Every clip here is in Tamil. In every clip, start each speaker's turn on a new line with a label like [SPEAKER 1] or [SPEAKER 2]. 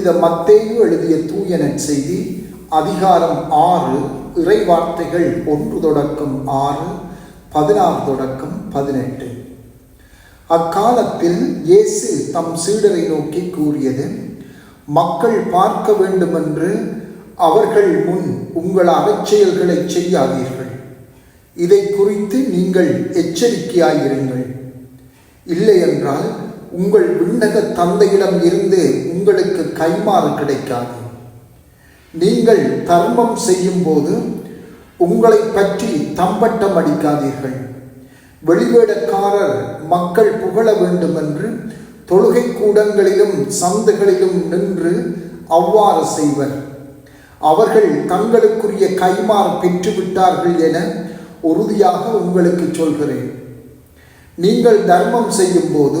[SPEAKER 1] புனித மத்தேயு எழுதிய தூய நற்செய்தி அதிகாரம் ஆறு இறை வார்த்தைகள் ஒன்று தொடக்கம் ஆறு பதினாறு தொடக்கம் பதினெட்டு. அக்காலத்தில் இயேசு தம் சீடரை நோக்கி கூறியது மக்கள் பார்க்க வேண்டுமென்று அவர்கள் முன் உங்கள் அறச்செயல்களை செய்யாதீர்கள். இதை குறித்து நீங்கள் எச்சரிக்கையாயிருங்கள். இல்லையென்றால் உங்கள் விண்ணக தந்தையிடம் இருந்து உங்களுக்கு கைமாறு கிடைக்காது. நீங்கள் தர்மம் செய்யும் போது உங்களை பற்றி தம்பட்டம் அடிக்காதீர்கள். வெளிவேடக்காரர் மக்கள் புகழ வேண்டும் என்று தொழுகை கூடங்களிலும் சந்துகளிலும் நின்று அவ்வாறு செய்வர். அவர்கள் தங்களுக்குரிய கைமாறு பெற்றுவிட்டார்கள் என உறுதியாக உங்களுக்கு சொல்கிறேன். நீங்கள் தர்மம் செய்யும் போது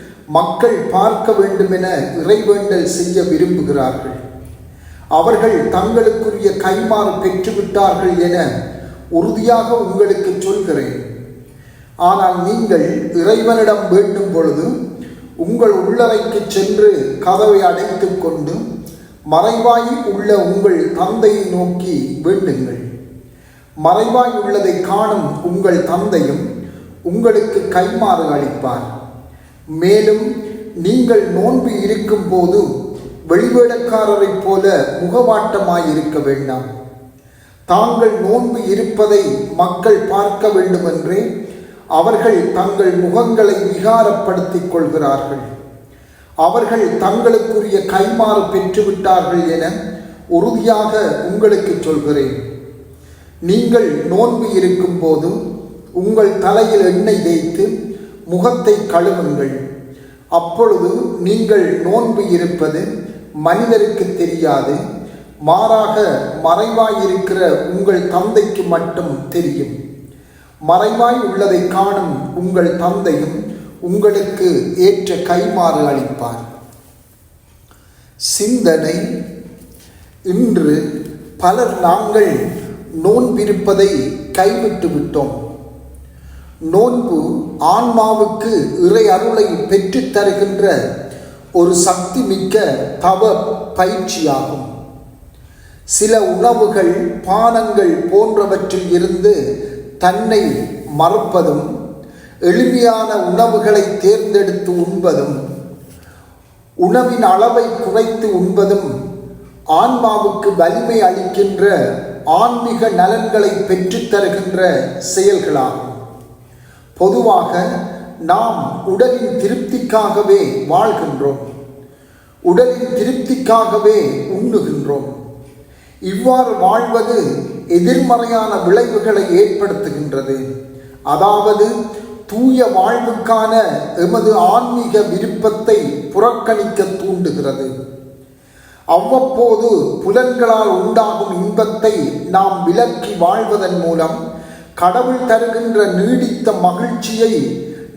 [SPEAKER 1] மக்கள் பார்க்க வேண்டுமென இறைவேண்டல் செய்ய விரும்புகிறார்கள். அவர்கள் தங்களுக்குரிய கைமாறு பெற்றுவிட்டார்கள் என உறுதியாக உங்களுக்கு சொல்கிறேன். ஆனால் நீங்கள் இறைவனிடம் வேண்டும் பொழுது உங்கள் உள்ளறைக்கு சென்று கதவை அடைத்து கொண்டு மறைவாயில் உள்ள உங்கள் தந்தையை நோக்கி வேண்டுங்கள். மறைவாய் உள்ளதை காணும் உங்கள் தந்தையும் உங்களுக்கு கைமாறு அளிப்பார். மேலும் நீங்கள் நோன்பு இருக்கும் போது வெளிவேடக்காரரைப் போல முகவாட்டமாயிருக்க வேண்டாம். தாங்கள் நோன்பு இருப்பதை மக்கள் பார்க்க வேண்டுமென்றே அவர்கள் தங்கள் முகங்களை விகாரப்படுத்திக் கொள்கிறார்கள். அவர்கள் தங்களுக்குரிய கைமாறு பெற்றுவிட்டார்கள் என உறுதியாக உங்களுக்கு சொல்கிறேன். நீங்கள் நோன்பு இருக்கும் போதும் உங்கள் தலையில் எண்ணெய் தேய்த்து முகத்தை கழுவுங்கள். அப்பொழுது நீங்கள் நோன்பு இருப்பது மனிதருக்கு தெரியாது. மாறாக மறைவாயிருக்கிற உங்கள் தந்தைக்கு மட்டும் தெரியும். மறைவாய் உள்ளதை காணும் உங்கள் தந்தையும் உங்களுக்கு ஏற்ற கைமாறு அளிப்பார். சிந்தனை. இன்று பலர் நாங்கள் நோன்பிருப்பதை கைவிட்டு விட்டோம் நோன்பு ஆன்மாவுக்கு இறை அருளை பெற்றுத் தருகின்ற ஒரு சக்தி மிக்க தவ பயிற்சியாகும். சில உணவுகள் பானங்கள் போன்றவற்றில் இருந்து தன்னை மறுப்பதும் எளிமையான உணவுகளை தேர்ந்தெடுத்து உண்பதும் உணவின் அளவை குறைத்து உண்பதும் ஆன்மாவுக்கு வலிமை அளிக்கின்ற ஆன்மீக நலன்களை பெற்றுத்தருகின்ற செயல்களாகும். பொதுவாக நாம் உடலின் திருப்திக்காகவே வாழ்கின்றோம். உடலின் திருப்திக்காகவே உண்ணுகின்றோம். இவ்வாறு வாழ்வது எதிர்மறையான விளைவுகளை ஏற்படுத்துகின்றது. அதாவது தூய வாழ்வுக்கான எமது ஆன்மீக விருப்பத்தை புறக்கணிக்க தூண்டுகிறது. அவ்வப்போது புலன்களால் உண்டாகும் இன்பத்தை நாம் விலக்கி வாழ்வதன் மூலம் கடவுள் தருகின்ற நீடித்த மகிழ்ச்சியை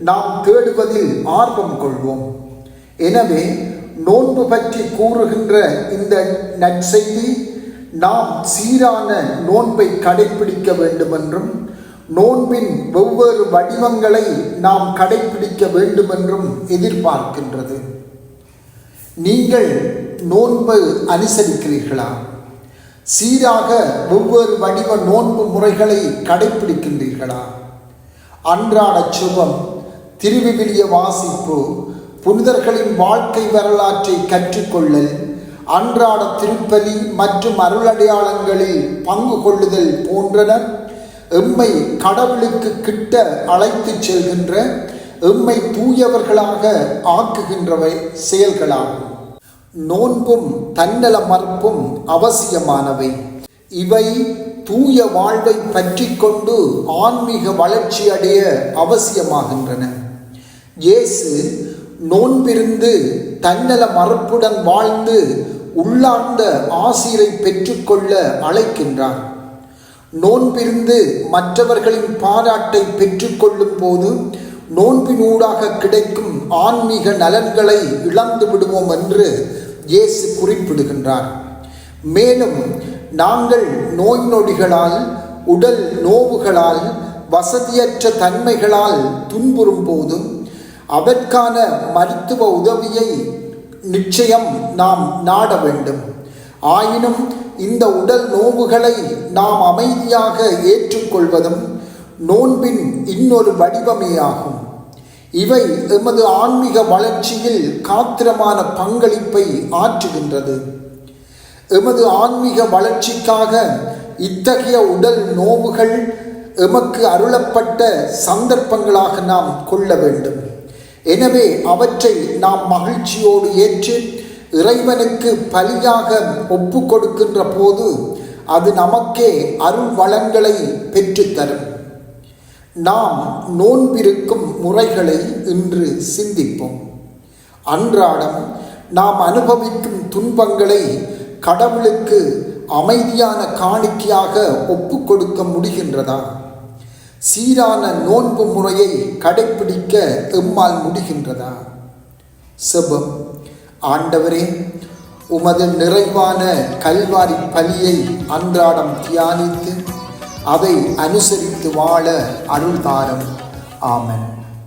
[SPEAKER 1] நாம் தேடுவதில் ஆர்வம் கொள்வோம். எனவே நோன்பு பற்றி கூறுகின்ற இந்த நற்செய்தி நாம் சீரான நோன்பை கடைபிடிக்க வேண்டுமென்றும் நோன்பின் வெவ்வேறு வடிவங்களை நாம் கடைபிடிக்க வேண்டுமென்றும் எதிர்பார்க்கின்றது. நீங்கள் நோன்பு அனுசரிக்கிறீர்களா? சீராக ஒவ்வொரு வடிவ நோன்பு முறைகளை கடைபிடிக்கின்றீர்களா அன்றாட சுபம் திருவிவிலிய வாசிப்பு புனிதர்களின் வாழ்க்கை வரலாற்றை கற்றுக்கொள்ளல் அன்றாட திருப்பலி மற்றும் அருளடையாளங்களில் பங்கு கொள்ளுதல் போன்றன. எம்மை கடவுளுக்கு கிட்ட அழைத்துச் செல்கின்ற எம்மை தூயவர்களாக ஆக்குகின்றவை செயல்களாகும். நோன்பும் தன்னல மறுப்பும் அவசியமானவை. இவை தூய வாழ்வை பற்றி கொண்டு ஆன்மீக வளர்ச்சி அடைய அவசியமாகின்றன. இயேசு நோன்பிருந்து தன்னல மறுப்புடன் வாழ்ந்து உள்ளார்ந்த ஆசிரை பெற்றுக்கொள்ள அழைக்கின்றார். நோன்பிருந்து மற்றவர்களின் பாராட்டை பெற்றுக்கொள்ளும் போது நோன்பினூடாக கிடைக்கும் ஆன்மீக நலன்களை இழந்து விடுவோம் என்று இயேசு குறிப்பிடுகின்றார். மேலும் நாங்கள் நோய் நொடிகளால் உடல் நோவுகளால் வசதியற்ற தன்மைகளால் துன்புறும் போதும் அதற்கான மருத்துவ உதவியை நிச்சயம் நாம் நாட வேண்டும். ஆயினும் இந்த உடல் நோவுகளை நாம் அமைதியாக ஏற்றுக்கொள்வதும் நோன்பின் இன்னொரு வடிவமே ஆகும். இவை எமது ஆன்மீக வளர்ச்சியில் காத்திரமான பங்களிப்பை ஆற்றுகின்றது. எமது ஆன்மீக வளர்ச்சிக்காக இத்தகைய உடல் நோவுகள் எமக்கு அருளப்பட்ட சந்தர்ப்பங்களாக நாம் கொள்ள வேண்டும். எனவே அவற்றை நாம் மகிழ்ச்சியோடு ஏற்று இறைவனுக்கு பலியாக ஒப்பு கொடுக்கின்ற போது அது நமக்கே அருள் வளங்களை பெற்றுத்தரும். நாம் நோன்பிருக்கும் முறைகளை இன்று சிந்திப்போம். அன்றாடம் நாம் அனுபவிக்கும் துன்பங்களை கடவுளுக்கு அமைதியான காணிக்கையாக ஒப்பு கொடுக்க முடிகின்றதா? சீரான நோன்பு முறையை கடைப்பிடிக்க எம்மால் முடிகின்றதா? செபம். ஆண்டவரே உமது நிறைவான கல்வாரி பலியை அன்றாடம் தியானித்து அதை அனுசரித்து வாழ அருள்தாரம். ஆமன்.